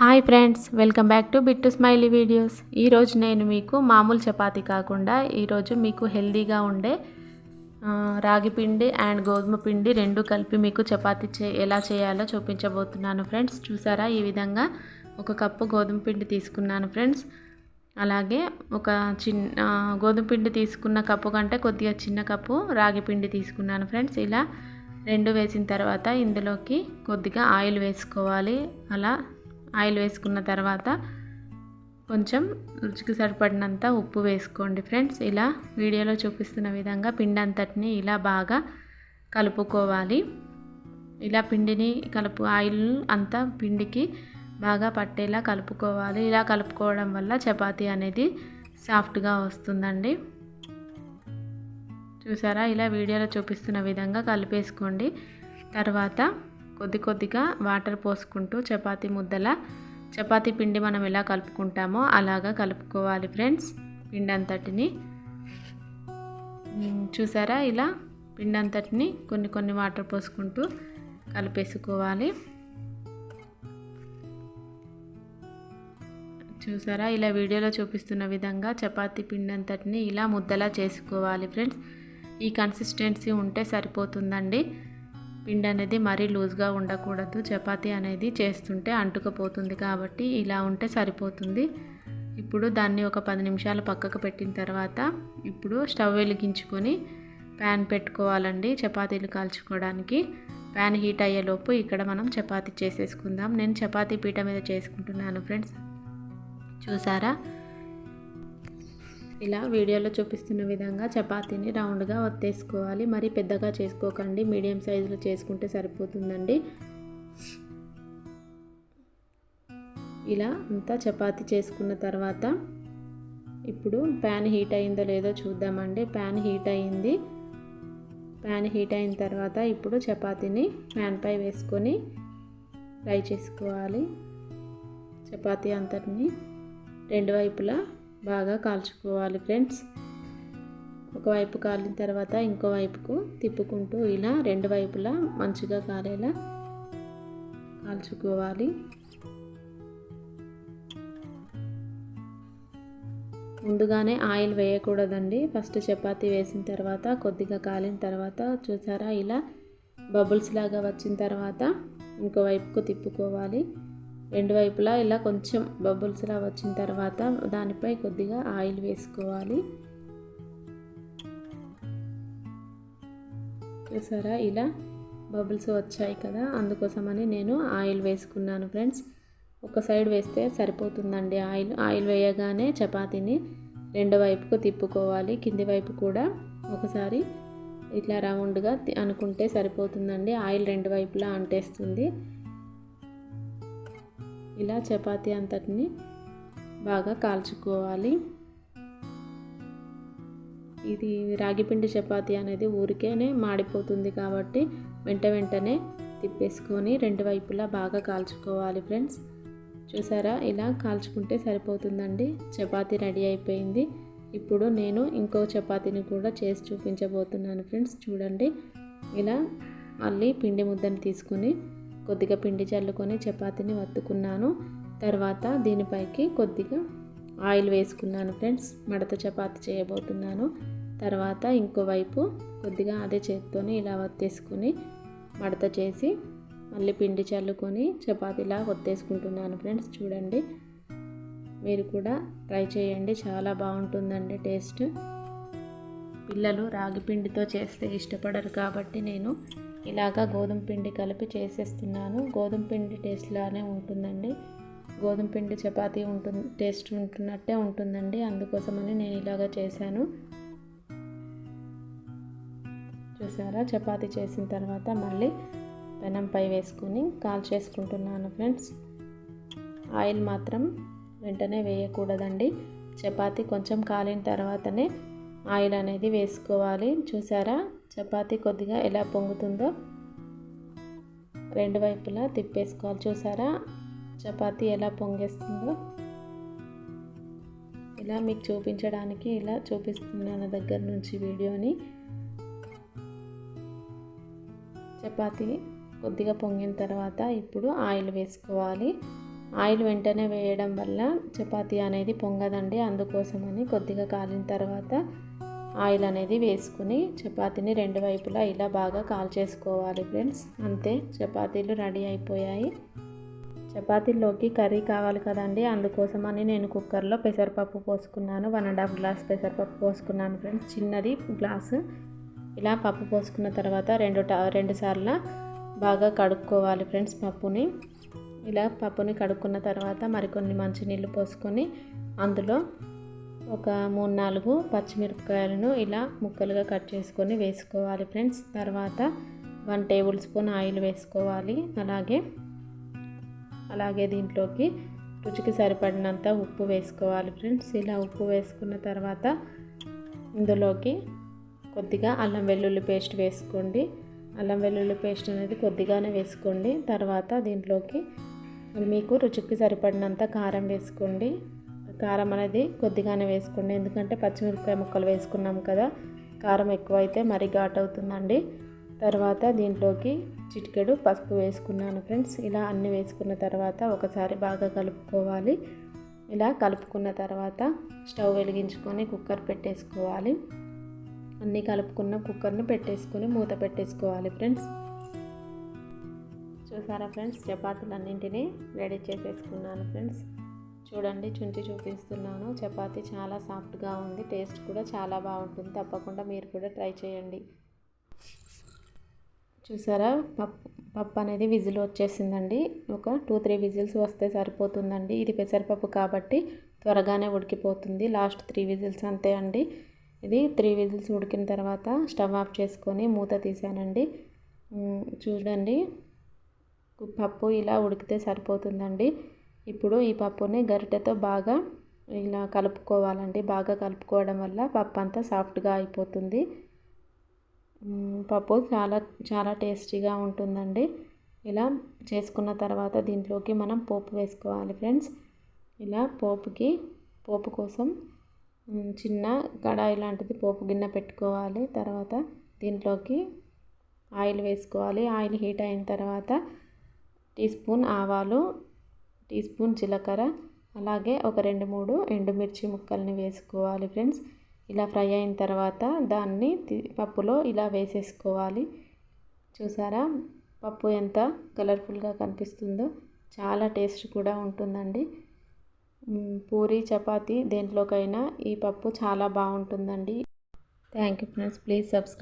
Hi friends welcome back to bit to smiley videos. ఈరోజు నేను మీకు మామూలు చపాతీ కాకుండా ఈరోజు మీకు హెల్దీగా ఉండే రాగి పిండి అండ్ గోధుమ పిండి రెండు కలిపి మీకు చపాతీ చే ఎలా చేయాలో చూపించబోతున్నాను ఫ్రెండ్స్. చూసారా? ఈ విధంగా ఒక కప్పు గోధుమ పిండి తీసుకున్నాను ఫ్రెండ్స్. అలాగే ఒక చిన్న గోధుమ పిండి తీసుకున్న కప్పు కంటే కొద్దిగా చిన్న కప్పు రాగి పిండి తీసుకున్నాను ఫ్రెండ్స్. ఇలా రెండు వేసిన తర్వాత ఇందులోకి కొద్దిగా ఆయిల్ వేసుకోవాలి. అలా ఆయిల్ వేసుకున్న తర్వాత కొంచెం రుచికి సరిపడినంత ఉప్పు వేసుకోండి ఫ్రెండ్స్. ఇలా వీడియోలో చూపిస్తున్న విధంగా పిండి అంతటిని ఇలా బాగా కలుపుకోవాలి. ఇలా పిండిని కలుపు ఆయిల్ అంతా పిండికి బాగా పట్టేలా కలుపుకోవాలి. ఇలా కలుపుకోవడం వల్ల చపాతీ అనేది సాఫ్ట్గా వస్తుందండి. చూసారా? ఇలా వీడియోలో చూపిస్తున్న విధంగా కలిపేసుకోండి. తర్వాత కొద్ది కొద్దిగా వాటర్ పోసుకుంటూ చపాతీ ముద్దల చపాతీ పిండి మనం ఎలా కలుపుకుంటామో అలాగా కలుపుకోవాలి ఫ్రెండ్స్ పిండి అంతటిని చూసారా ఇలా పిండి అంతటిని కొన్ని కొన్ని వాటర్ పోసుకుంటూ కలిపేసుకోవాలి. చూసారా ఇలా వీడియోలో చూపిస్తున్న విధంగా చపాతీ పిండి అంతటిని ఇలా ముద్దలా చేసుకోవాలి ఫ్రెండ్స్. ఈ కన్సిస్టెన్సీ ఉంటే సరిపోతుందండి. పిండి అనేది మరీ లూజ్గా ఉండకూడదు. చపాతీ అనేది చేస్తుంటే అంటుకపోతుంది కాబట్టి ఇలా ఉంటే సరిపోతుంది. ఇప్పుడు దాన్ని ఒక పది నిమిషాలు పక్కకు పెట్టిన తర్వాత ఇప్పుడు స్టవ్ వెలిగించుకొని ప్యాన్ పెట్టుకోవాలండి చపాతీలు కాల్చుకోవడానికి. ప్యాన్ హీట్ అయ్యేలోపు ఇక్కడ మనం చపాతీ చేసేసుకుందాం. నేను చపాతీ పీట మీద చేసుకుంటున్నాను ఫ్రెండ్స్. చూసారా? ఇలా వీడియోలో చూపిస్తున్న విధంగా చపాతీని రౌండ్గా వత్తేసుకోవాలి మరి పెద్దగా చేసుకోకండి. మీడియం సైజులో చేసుకుంటే సరిపోతుందండి. ఇలా అంతా చపాతీ చేసుకున్న తర్వాత ఇప్పుడు ప్యాన్ హీట్ అయిందో లేదో చూద్దామండి. ప్యాన్ హీట్ అయింది. ప్యాన్ హీట్ అయిన తర్వాత ఇప్పుడు చపాతీని ప్యాన్పై వేసుకొని ఫ్రై చేసుకోవాలి. చపాతీ అంతటిని రెండు వైపులా బాగా కాల్చుకోవాలి ఫ్రెండ్స్. ఒకవైపు కాలిన తర్వాత ఇంకో వైపుకు తిప్పుకుంటూ ఇలా రెండు వైపులా మంచిగా కాలేలా కాల్చుకోవాలి. ముందుగానే ఆయిల్ వేయకూడదండి. ఫస్ట్ చపాతీ వేసిన తర్వాత కొద్దిగా కాలిన తర్వాత చూసారా? ఇలా బబుల్స్ లాగా వచ్చిన తర్వాత ఇంకో వైపుకు తిప్పుకోవాలి. రెండు వైపులా ఇలా కొంచెం బబుల్స్లా వచ్చిన తర్వాత దానిపై కొద్దిగా ఆయిల్ వేసుకోవాలి. చూసారా? ఇలా బబుల్స్ వచ్చాయి కదా? అందుకోసమని నేను ఆయిల్ వేసుకున్నాను ఫ్రెండ్స్. ఒక సైడ్ వేస్తే సరిపోతుందండి ఆయిల్. ఆయిల్ వేయగానే చపాతీని రెండు వైపుకు తిప్పుకోవాలి. కింది వైపు కూడా ఒకసారి ఇట్లా రౌండ్గా తి- అనుకుంటే సరిపోతుందండి. ఆయిల్ రెండు వైపులా అంటేస్తుంది. ఇలా చపాతీ అంతటిని బాగా కాల్చుకోవాలి. ఇది రాగిపిండి చపాతీ అనేది ఊరికేనే మాడిపోతుంది కాబట్టి వెంట వెంటనే తిప్పేసుకొని రెండు వైపులా బాగా కాల్చుకోవాలి ఫ్రెండ్స్. చూసారా? ఇలా కాల్చుకుంటే సరిపోతుందండి. చపాతీ రెడీ అయిపోయింది. ఇప్పుడు నేను ఇంకో చపాతీని కూడా చేసి చూపించబోతున్నాను ఫ్రెండ్స్. చూడండి. ఇలా మళ్ళీ పిండి ముద్దని తీసుకుని కొద్దిగా పిండి చల్లుకొని చపాతీని వత్తుకున్నాను. తర్వాత దీనిపైకి కొద్దిగా ఆయిల్ వేసుకున్నాను ఫ్రెండ్స్. మడత చపాతీ చేయబోతున్నాను. తర్వాత ఇంకోవైపు కొద్దిగా అదే చేత్తోని ఇలా వత్తేసుకొని మడత చేసి మళ్ళీ పిండి చల్లుకొని చపాతీలా వత్తేసుకుంటున్నాను ఫ్రెండ్స్. చూడండి. మీరు కూడా ట్రై చేయండి. చాలా బాగుంటుందండి టేస్ట్. పిల్లలు రాగి పిండితో చేస్తే ఇష్టపడరు కాబట్టి నేను ఇలాగా గోధుమ పిండి కలిపి చేసేస్తున్నాను. గోధుమ పిండి టేస్ట్ లానే ఉంటుందండి. గోధుమ పిండి చపాతీ ఉంటుంది టేస్ట్ ఉంటున్నట్టే ఉంటుందండి. అందుకోసమని నేను ఇలాగా చేశాను. చూసారా? చపాతీ చేసిన తర్వాత మళ్ళీ పెనంపై వేసుకొని కాల్ చేసుకుంటున్నాను ఫ్రెండ్స్. ఆయిల్ మాత్రం వెంటనే వేయకూడదండి. చపాతీ కొంచెం కాలిన తర్వాతనే ఆయిల్ అనేది వేసుకోవాలి. చూసారా? చపాతీ కొద్దిగా ఎలా పొంగుతుందో రెండు వైపులా తిప్పేసుకోవాలి. చూసారా? చపాతీ ఎలా పొంగేస్తుందో. ఇలా మీకు చూపించడానికి ఇలా చూపిస్తున్నాను దగ్గర నుంచి వీడియోని. చపాతీ కొద్దిగా పొంగిన తర్వాత ఇప్పుడు ఆయిల్ వేసుకోవాలి. ఆయిల్ వెంటనే వేయడం వల్ల చపాతీ అనేది పొంగదండి. అందుకోసమని కొద్దిగా కాలిన తర్వాత ఆయిల్ అనేది వేసుకుని చపాతీని రెండు వైపులా ఇలా బాగా కాల్ చేసుకోవాలి ఫ్రెండ్స్. అంతే చపాతీలు రెడీ అయిపోయాయి. చపాతీల్లోకి కర్రీ కావాలి కదండి. అందుకోసమని నేను కుక్కర్లో పెసరపప్పు పోసుకున్నాను. వన్ అండ్ హాఫ్ గ్లాస్ పెసరపప్పు పోసుకున్నాను ఫ్రెండ్స్. చిన్నది గ్లాసు. ఇలా పప్పు పోసుకున్న తర్వాత రెండు రెండు సార్లు బాగా కడుక్కోవాలి ఫ్రెండ్స్ పప్పుని. ఇలా పప్పుని కడుక్కున్న తర్వాత మరికొన్ని మంచినీళ్ళు పోసుకొని అందులో ఒక మూడు నాలుగు పచ్చిమిరపకాయలను ఇలా ముక్కలుగా కట్ చేసుకొని వేసుకోవాలి ఫ్రెండ్స్. తర్వాత వన్ టేబుల్ స్పూన్ ఆయిల్ వేసుకోవాలి. అలాగే అలాగే దీంట్లోకి రుచికి సరిపడినంత ఉప్పు వేసుకోవాలి ఫ్రెండ్స్. ఇలా ఉప్పు వేసుకున్న తర్వాత ఇందులోకి కొద్దిగా అల్లం వెల్లుల్లి పేస్ట్ వేసుకోండి. అల్లం వెల్లుల్లి పేస్ట్ అనేది కొద్దిగానే వేసుకోండి. తర్వాత దీంట్లోకి మీకు రుచికి సరిపడినంత కారం వేసుకోండి. కారం అనేది కొద్దిగానే వేసుకోండి. ఎందుకంటే పచ్చిమిరపకాయ ముక్కలు వేసుకున్నాం కదా కారం ఎక్కువ అయితే మరీ ఘాట్ అవుతుందండి తర్వాత దీంట్లోకి చిటికెడు పసుపు వేసుకున్నాను ఫ్రెండ్స్. ఇలా అన్నీ వేసుకున్న తర్వాత ఒకసారి బాగా కలుపుకోవాలి. ఇలా కలుపుకున్న తర్వాత స్టవ్ వెలిగించుకొని కుక్కర్ పెట్టేసుకోవాలి. అన్నీ కలుపుకున్న కుక్కర్ని పెట్టేసుకొని మూత పెట్టేసుకోవాలి ఫ్రెండ్స్. చూసారా ఫ్రెండ్స్ చపాతీలన్నింటినీ రెడీ చేసేసుకున్నాను ఫ్రెండ్స్. చూడండి చుంచి చూపిస్తున్నాను. చపాతీ చాలా సాఫ్ట్గా ఉంది. టేస్ట్ కూడా చాలా బాగుంటుంది. తప్పకుండా మీరు కూడా ట్రై చేయండి. చూసారా? పప్పు పప్పు అనేది విజిల్ వచ్చేసిందండి. ఒక టూ త్రీ విజిల్స్ వస్తే సరిపోతుందండి. ఇది పెసరపప్పు కాబట్టి త్వరగానే ఉడికిపోతుంది. లాస్ట్ త్రీ విజిల్స్ అంతే అండి. ఇది త్రీ విజిల్స్ ఉడికిన తర్వాత స్టవ్ ఆఫ్ చేసుకొని మూత తీసానండి. చూడండి. పప్పు ఇలా ఉడికితే సరిపోతుందండి. ఇప్పుడు ఈ పప్పుని గరిటెతో బాగా ఇలా కలుపుకోవాలండి. బాగా కలుపుకోవడం వల్ల పప్పు అంతా సాఫ్ట్గా అయిపోతుంది. పప్పు చాలా చాలా టేస్టీగా ఉంటుందండి. ఇలా చేసుకున్న తర్వాత దీంట్లోకి మనం పోపు వేసుకోవాలి ఫ్రెండ్స్. ఇలా పోపుకి పోపు కోసం చిన్న కడాయి లాంటిది పోపు గిన్నె పెట్టుకోవాలి. తర్వాత దీంట్లోకి ఆయిల్ వేసుకోవాలి. ఆయిల్ హీట్ అయిన తర్వాత టీ స్పూన్ ఆవాలు టీ స్పూన్ జీలకర్ర అలాగే ఒక రెండు మూడు ఎండుమిర్చి ముక్కల్ని వేసుకోవాలి ఫ్రెండ్స్. ఇలా ఫ్రై అయిన తర్వాత దాన్ని పప్పులో ఇలా వేసేసుకోవాలి. చూసారా? పప్పు ఎంత కలర్ఫుల్గా కనిపిస్తుందో చాలా టేస్ట్ కూడా ఉంటుందండి. పూరి చపాతి దేంట్లోకైనా ఈ పప్పు చాలా బాగుంటుందండి. Thank you friends. Please subscribe